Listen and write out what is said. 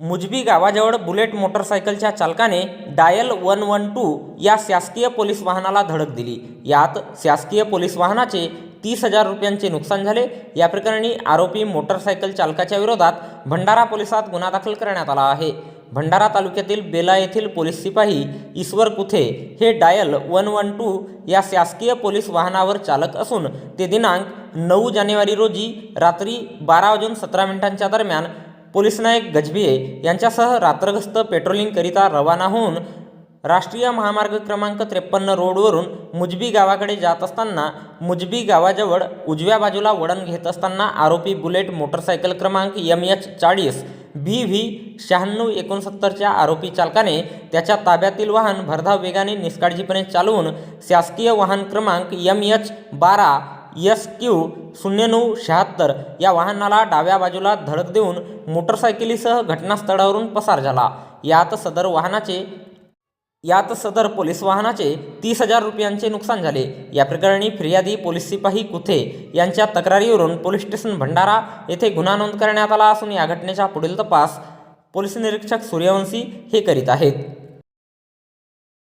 मुजबी गावाजवळ बुलेट मोटरसायकलच्या चालकाने dial one one two या शासकीय पोलीस वाहनाला धडक दिली. यात शासकीय पोलीस वाहनाचे तीस हजार रुपयांचे नुकसान झाले. या प्रकरणी आरोपी मोटरसायकल चालकाच्या विरोधात भंडारा पोलिसात गुन्हा दाखल करण्यात आला आहे. भंडारा तालुक्यातील बेला येथील पोलीस सिपाही ईश्वर कुथे हे डायल वन वन टू या शासकीय पोलीस वाहनावर चालक असून ते दिनांक नऊ जानेवारी रोजी रात्री बारा वाजून सतरा मिनिटांच्या दरम्यान पोलीस नायक गजबिये यांच्यासह रात्रगस्त पेट्रोलिंगकरिता रवाना होऊन राष्ट्रीय महामार्ग क्रमांक त्रेपन्न रोडवरून मुजबी गावाकडे जात असताना मुजबी गावाजवळ उजव्या बाजूला वळण घेत असताना आरोपी बुलेट मोटरसायकल क्रमांक एम एच चाळीस बी व्ही शहाण्णव एकोणसत्तरच्या आरोपी चालकाने त्याच्या ताब्यातील वाहन भरधाव वेगाने निष्काळजीपणे चालवून शासकीय वाहन क्रमांक एम एच बारा यस क्यू शून्य नऊ शहात्तर या वाहनाला डाव्या बाजूला धडक देऊन मोटरसायकलीसह घटनास्थळावरून पसार झाला. यात सदर वाहनाचे यात सदर पोलीस वाहनाचे तीस हजार रुपयांचे नुकसान झाले. या प्रकरणी फिर्यादी पोलीस सिपाही कुथे यांच्या तक्रारीवरून पोलीस स्टेशन भंडारा येथे गुन्हा नोंद करण्यात आला असून या घटनेचा पुढील तपास पोलीस निरीक्षक सूर्यवंशी हे करीत आहेत.